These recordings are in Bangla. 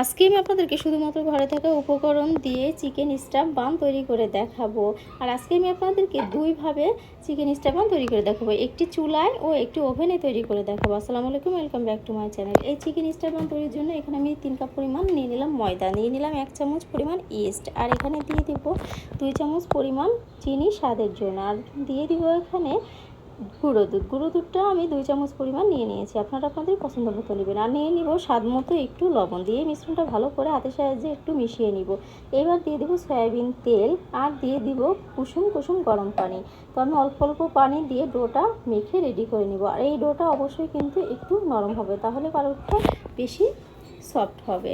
আজকে আমি আপনাদেরকে শুধুমাত্র ঘরে থাকা উপকরণ দিয়ে চিকেন স্টাফ বান তৈরি করে দেখাবো। আর আজকে আমি আপনাদেরকে দুইভাবে চিকেন স্টাফ বান তৈরি করে দেখাবো। একটি চুলায় ও একটি ওভেনে তৈরি করে দেখাবো। আসসালামু আলাইকুম welcome back to my channel এই চিকেন স্টাফ বান তৈরির জন্য এখানে আমি তিন কাপ পরিমাণ নিয়ে নিলাম ময়দা। নিয়ে নিলাম এক চামচ পরিমাণ ইস্ট আর এখানে দিয়ে দিব দুই চামচ পরিমাণ চিনি স্বাদের জন্য। আর দিয়ে দিব এখানে গুঁড়ো দুধ। গুঁড়ো দুধটা আমি দুই চামচ পরিমাণ নিয়ে নিয়েছি। আপনারা আপনাদের পছন্দ মতো নেবেন। আর নিয়ে নিব স্বাদ মতো একটু লবণ দিয়ে মিশ্রণটা ভালো করে হাতের সাহায্যে একটু মিশিয়ে নিব। এবার দিয়ে দেবো সয়াবিন তেল আর দিয়ে দিব কুসুম কুসুম গরম পানি। তো আমি অল্প অল্প পানি দিয়ে ডোটা মেখে রেডি করে নিব। আর এই ডোটা অবশ্যই কিন্তু একটু নরম হবে। তাহলে পালকটা বেশি সফট হবে।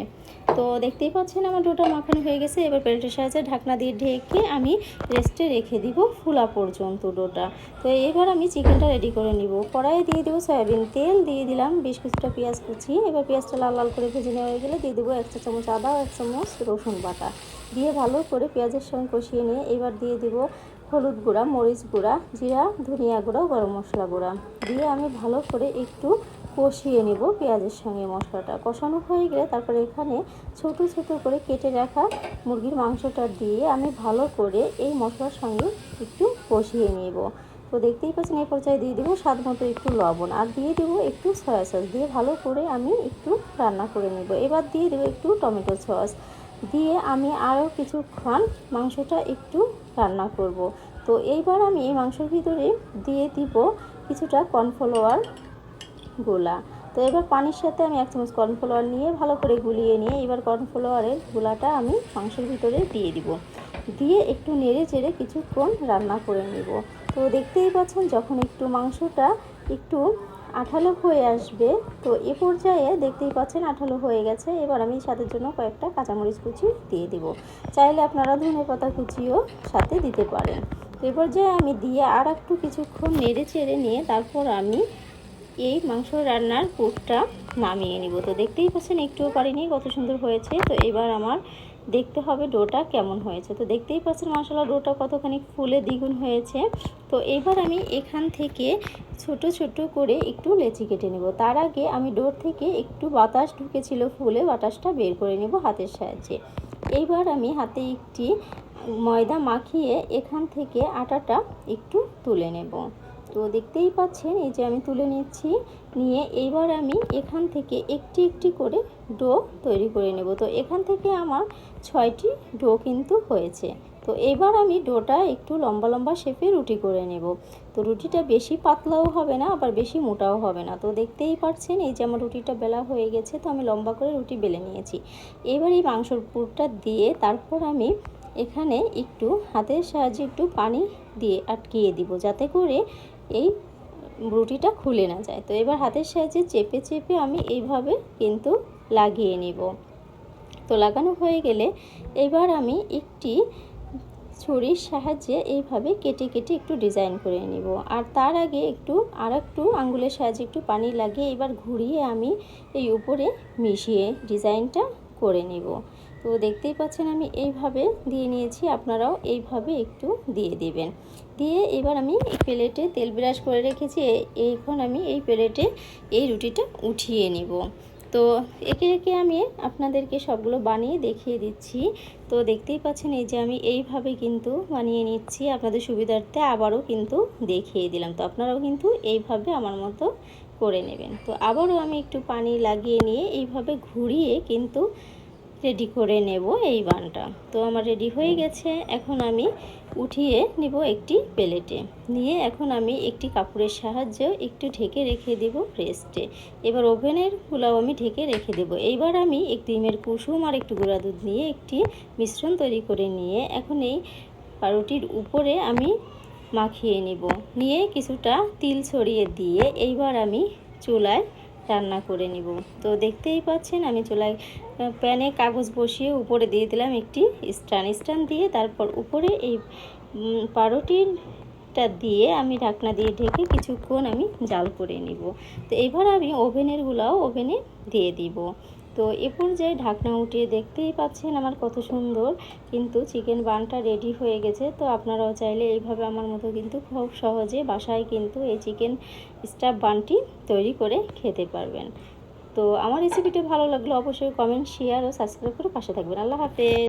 তো দেখতেই পাচ্ছেন আমার ডোটা মাখানো হয়ে গেছে। এবার প্লেটের সাহায্যে ঢাকনা দিয়ে ঢেকে আমি রেস্টে রেখে দিব ফুলা পর্যন্ত ডোটা। তো এবার আমি চিকেনটা রেডি করে নিব। কড়াইয়ে দিয়ে দেবো সয়াবিন তেল, দিয়ে দিলাম বেশ কিছুটা পেঁয়াজ কুচি। এবার পেঁয়াজটা লাল লাল করে ভেজে নেওয়া হয়ে গেলে দিয়ে দেবো এক চা চামচ আদা, এক চামচ রসুন বাটা। দিয়ে ভালো করে পেঁয়াজের সঙ্গে কষিয়ে নিয়ে এবার দিয়ে দিব হলুদ গুঁড়া, মরিচ গুঁড়া, জিরা, ধনিয়া গুঁড়া, গরম মশলা গুঁড়া। দিয়ে আমি ভালো করে একটু কষিয়ে নেব পেঁয়াজের সঙ্গে মশলাটা। কষানো হয়ে গেলে তারপরে এখানে ছোট ছোট করে কেটে রাখা মুরগির মাংসটা দিয়ে আমি ভালো করে এই মশলার সঙ্গে একটু কষিয়ে নেব। তো দেখতেই পাচ্ছেন এই পর্যায়ে দিয়ে দেবো স্বাদ মতো একটু লবণ আর দিয়ে দেবো একটু সয়া সস দিয়ে ভালো করে আমি একটু রান্না করে নেব। এবার দিয়ে দেবো একটু টমেটো সস। দিয়ে আমি আরও কিছুক্ষণ মাংসটা একটু রান্না করব। তো এইবার আমি এই মাংসের ভিতরে দিয়ে দিব কিছুটা কর্নফ্লাওয়ার গোলা। তো এবার পানির সাথে আমি এক চামচ কর্নফ্লাওয়ার নিয়ে ভালো করে গুলিয়ে নিয়ে এবার কর্নফ্লাওয়ারের গোলাটা আমি মাংসের ভিতরে দিয়ে দিব। দিয়ে একটু নেড়ে চেড়ে কিছুক্ষণ রান্না করে নেব। তো দেখতেই পাচ্ছেন যখন একটু মাংসটা একটু আঠালো হয়ে আসবে, তো এ পর্যায়ে দেখতেই পাচ্ছেন আঠালো হয়ে গেছে। এবার আমি স্বাদের জন্য কয়েকটা কাঁচামরিচ কুচি দিয়ে দিব। চাইলে আপনারা ধনে পাতা কুচিও সাথে দিতে পারেন। এ পর্যায়ে আমি দিয়ে আর একটু কিছুক্ষণ নেড়ে চেড়ে নিয়ে তারপর আমি এই মাংস রান্নার পুরটা নামিয়ে নিব। তো দেখতেই পাচ্ছেন, একটুও পারিনি কত সুন্দর হয়েছে। তো এবার আমার দেখতে হবে ডোটা কেমন হয়েছে। তো দেখতেই পাচ্ছেন মশলা ডোটা কতখানি ফুলে দ্বিগুণ হয়েছে। তো এবার আমি এখান থেকে ছোট ছোট করে একটু লেচি কেটে নেব। তার আগে আমি ডোর থেকে একটু বাতাস ঢুকেছিল ফুলে, বাতাসটা বের করে নেব হাতের সাহায্যে। এইবার আমি হাতে একটি ময়দা মাখিয়ে এখান থেকে আটাটা একটু তুলে নেব। তো দেখতেই পাচ্ছেন, এই যে আমি তুলে নিচ্ছি। নিয়ে এইবার আমি এখান থেকে একটি একটি করে ডো তৈরি করে নেব। তো এখান থেকে আমার ছয়টি ডো কিন্তু হয়েছে। তো এবার আমি ডোটা একটু লম্বা লম্বা শেপে রুটি করে নেব। তো রুটিটা বেশি পাতলাও হবে না, আবার বেশি মোটাও হবে না। তো দেখতেই পাচ্ছেন, এই যে আমার রুটিটা বেলা হয়ে গেছে, তো আমি লম্বা করে রুটি বেলে নিয়েছি। এবার এই মাংসর পুরটা দিয়ে তারপর আমি এখানে একটু হাতের সাহায্যে একটু পানি দিয়ে আটকিয়ে দিব। যাতে করে এই রুটিটা খুলে না যায়। তো এবার হাতের সাহায্যে চেপে চেপে আমি এইভাবে কিন্তু লাগিয়ে নিব। তো লাগানো হয়ে গেলে এবার আমি একটি ছুরির সাহায্যে এইভাবে কেটে কেটে একটু ডিজাইন করে নিব। আর তার আগে একটু আর একটু আঙ্গুলের সাহায্যে একটু পানি লাগিয়ে এবার ঘুরিয়ে আমি এই উপরে মিশিয়ে ডিজাইনটা করে নিব। তো দেখতেই পাচ্ছেন আমি এইভাবে দিয়ে নিয়েছি, আপনারাও এইভাবে একটু দিয়ে দিবেন। দিয়ে এবার আমি এই প্লেটে তেল ব্রাশ করে রেখেছি এইখন আমি এই প্লেটে এই রুটিটা উঠিয়ে নিব। তো একে একে আমি আপনাদেরকে সবগুলো বানিয়ে দেখিয়ে দিচ্ছি। তো দেখতেই পাচ্ছেন এই যে আমি এইভাবে কিন্তু বানিয়ে নিচ্ছি, আপনাদের সুবিধার্থে আবারও কিন্তু দেখিয়ে দিলাম। তো আপনারাও কিন্তু এইভাবে আমার মতো করে নেবেন। তো আবারও আমি একটু পানি লাগিয়ে নিয়ে এইভাবে ঘুরিয়ে কিন্তু রেডি করে নেব এই বানটা। তো আমার রেডি হয়ে গেছে। এখন আমি উঠিয়ে নিব একটি প্লেটে নিয়ে এখন আমি একটি কাপড়ের সাহায্যে একটু ঢেকে রেখে দেব রেস্টে এবার ওভেনের গুলাও আমি ঢেকে রেখে দেব। এইবার আমি একটু ডিমের কুসুম আর একটু গুঁড়া দুধ নিয়ে একটি মিশ্রণ তৈরি করে নিয়ে এখন এই পাউরুটির উপরে আমি মাখিয়ে নিব। নিয়ে কিছুটা তিল ছড়িয়ে দিয়ে এইবার আমি চুলায় রান্না করে নিব। তো দেখতেই পাচ্ছেন, আমি চুলায় প্যানে কাগজ বসিয়ে উপরে দিয়ে দিলাম একটি স্টান স্টান দিয়ে তারপর উপরে এই পাউরুটিটা দিয়ে আমি ঢাকনা দিয়ে ঢেকে কিছুক্ষণ আমি জাল করে নিব। তো এবার আমি ওভেনের গুলাও ওভেনে দিয়ে দিব। তো এ পর্যায়ে ঢাকনা উঠিয়ে দেখতেই পাচ্ছেন আমার কত সুন্দর, কিন্তু চিকেন বানটা রেডি হয়ে গেছে। তো আপনারাও চাইলে এইভাবে আমার মতো কিন্তু খুব সহজে বাসায় কিন্তু এই চিকেন স্টাফ বানটি তৈরি করে খেতে পারবেন। তো আমার রেসিপিটা ভালো লাগলে অবশ্যই কমেন্ট, শেয়ার ও সাবস্ক্রাইব করে পাশে থাকবেন। আল্লাহ হাফেজ।